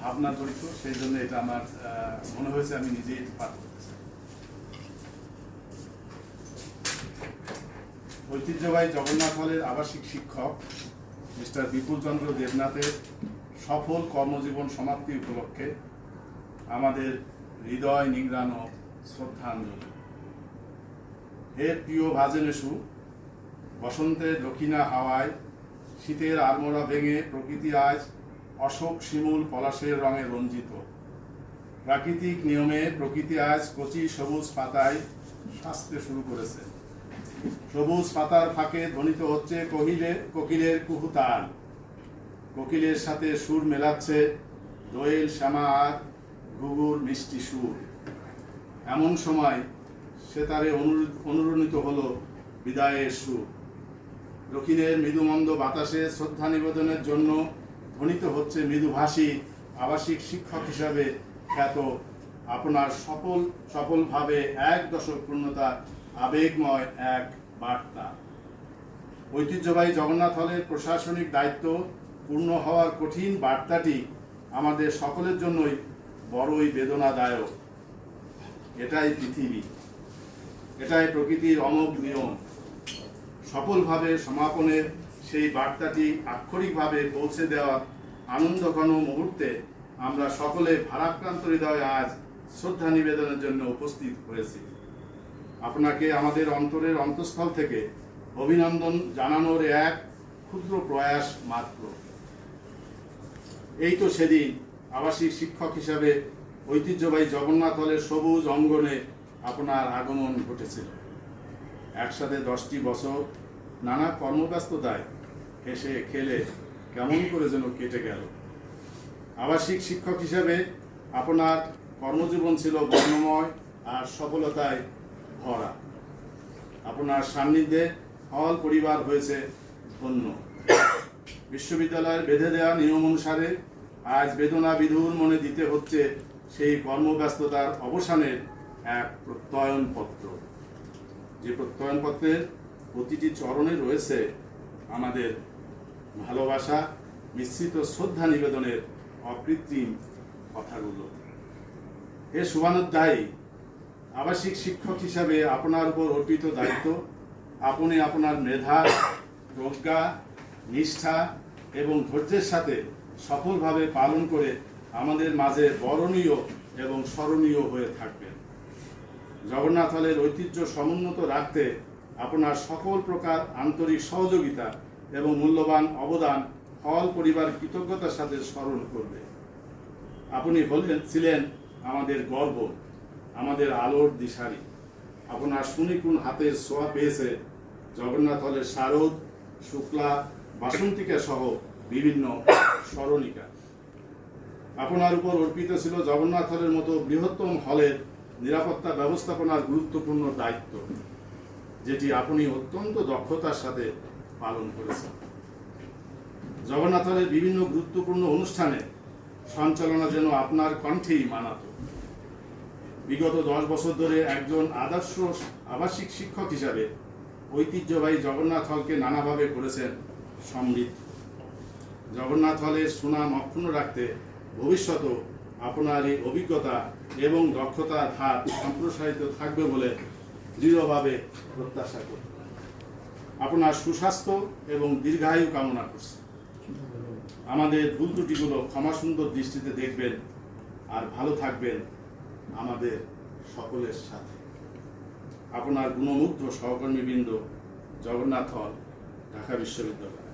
ভাবনা জড়িত সেই জন্য এটা আমার মনে হয়েছে আমি নিজেই এটি পাঠ করতে চাই। ঐতিহ্যবাহী জগন্নাথ হলের আবাসিক শিক্ষক মিস্টার বিপুল চন্দ্র দেবনাথের সফল কর্মজীবন সমাপ্তি উপলক্ষে আমাদের হৃদয় নিংড়ানো শ্রদ্ধাঞ্জলি হে প্রিয় ভাজেনেশু বসন্তের দক্ষিণা হাওয়ায় শীতের আড়মোড়া ভেঙে প্রকৃতি আজ অশোক শিমুল পলাশের রঙে রঞ্জিত। প্রাকৃতিক নিয়মে প্রকৃতি আজ কচি সবুজ পাতায় সাজতে শুরু করেছে। সবুজ পাতার ফাঁকে ধ্বনিত হচ্ছে কহিলে কোকিলের কুহুতাল। কোকিলের সাথে সুর মেলাচ্ছে দোয়েল শ্যামা আর ঘুঘুর মিষ্টি সুর। এমন সময় সেতারে অনুর- অনুরণিত হলো বিদায়ের সুর। দক্ষিণের মৃদুমন্দ বাতাসে শ্রদ্ধা নিবেদনের জন্য ধ্বনিত হচ্ছে মৃদুভাষী আবাসিক শিক্ষক হিসাবে খ্যাত। আপনার সফল, সফলভাবে এক দশক পূর্ণতা, আবেগময় এক বার্তা। ঐতিহ্যবাহী জগন্নাথ হলের প্রশাসনিক দায়িত্ব পূর্ণ হওয়ার কঠিন বার্তাটি আমাদের সকলের জন্যই বড়ই বেদনাদায়ক। এটাই পৃথিবী। এটাই প্রকৃতির অমোঘ নিয়ম। সফলভাবে সমাপনের সেই বার্তাটি আক্ষরিকভাবে পৌঁছে দেওয়ার আনন্দঘন মুহূর্তে আমরা সকলে ভারাক্রান্ত হৃদয়ে আজ শ্রদ্ধা নিবেদনের জন্য উপস্থিত হয়েছি। আপনাকে আমাদের অন্তরের অন্তঃস্থল থেকে অভিনন্দন জানানোর এক ক্ষুদ্র প্রয়াস মাত্র। এই তো সেদিন আবাসিক শিক্ষক হিসাবে ঐতিহ্যবাহী জগন্নাথ হলের সবুজ অঙ্গনে আপনার আগমন ঘটেছিল। একসাথে দশটি বছর নানা কর্মব্যস্ততায় হেসে, খেলে কেমন করে যেন কেটে গেল। আবাসিক শিক্ষক হিসাবে আপনার কর্মজীবন ছিল বর্ণময় আর সফলতায় ভরা। আপনার সান্নিধ্যে হল পরিবার হয়েছে ধন্য। বিশ্ববিদ্যালয়ের বেঁধে দেওয়া নিয়ম অনুসারে আজ বেদনা বিধুর মনে দিতে হচ্ছে সেই কর্মব্যস্ততার অবসানের এক প্রত্যয়নপত্র যে প্রত্যয়নপত্রের প্রতিটি চরণে রয়েছে আমাদের ভালোবাসা মিশ্রিত শ্রদ্ধা নিবেদনের অকৃত্রিম কথাগুলো। এ শুভানুধ্যায়ী আবাসিক শিক্ষক হিসাবে আপনার উপর অর্পিত দায়িত্ব, আপনি আপনার মেধা, প্রজ্ঞা, নিষ্ঠা এবং ধৈর্যের সাথে সফলভাবে পালন করে আমাদের মাঝে বরণীয় এবং স্মরণীয় হয়ে থাকবেন। জগন্নাথ হলের ঐতিহ্য সমুন্নত রাখতে আপনার সকল প্রকার আন্তরিক সহযোগিতা এবং মূল্যবান অবদান হল পরিবার কৃতজ্ঞতার সাথে স্মরণ করবে। আপনি হলেন, ছিলেন আমাদের গর্ব, আমাদের আলোর দিশারি। আপনার সুনিপুণ হাতের ছোঁয়া পেয়েছে জগন্নাথ হলের শারদ, শুক্লা, বাসন্তিকা সহ বিভিন্ন স্মরণিকা। আপনার উপর অর্পিত ছিল জগন্নাথ হলের মতো বৃহত্তম হলের নিরাপত্তা ব্যবস্থাপনার গুরুত্বপূর্ণ দায়িত্ব, যেটি আপনি অত্যন্ত দক্ষতার সাথে পালন করেছেন জগন্নাথ হলের বিভিন্ন গুরুত্বপূর্ণ অনুষ্ঠানে সঞ্চালনা যেন আপনার কণ্ঠেই মানাত। বিগত দশ বছর ধরে একজন আদর্শ আবাসিক শিক্ষক হিসাবে ঐতিহ্যবাহী জগন্নাথ হলকে নানাভাবে করেছেন সমৃদ্ধ। জগন্নাথ হলের সুনাম অক্ষুণ্ণ রাখতে ভবিষ্যতেও আপনার এই অভিজ্ঞতা এবং দক্ষতার হাত সম্প্রসারিত থাকবে বলে দৃঢ়ভাবে প্রত্যাশা করি। আপনার সুস্বাস্থ্য এবং দীর্ঘায়ু কামনা করছি। আমাদের ভুল ত্রুটিগুলো ক্ষমা সুন্দর দৃষ্টিতে দেখবেন আর ভালো থাকবেন আমাদের সকলের সাথে। আপনার গুণমুগ্ধ সহকর্মীবৃন্দ জগন্নাথ হল, ঢাকা বিশ্ববিদ্যালয়।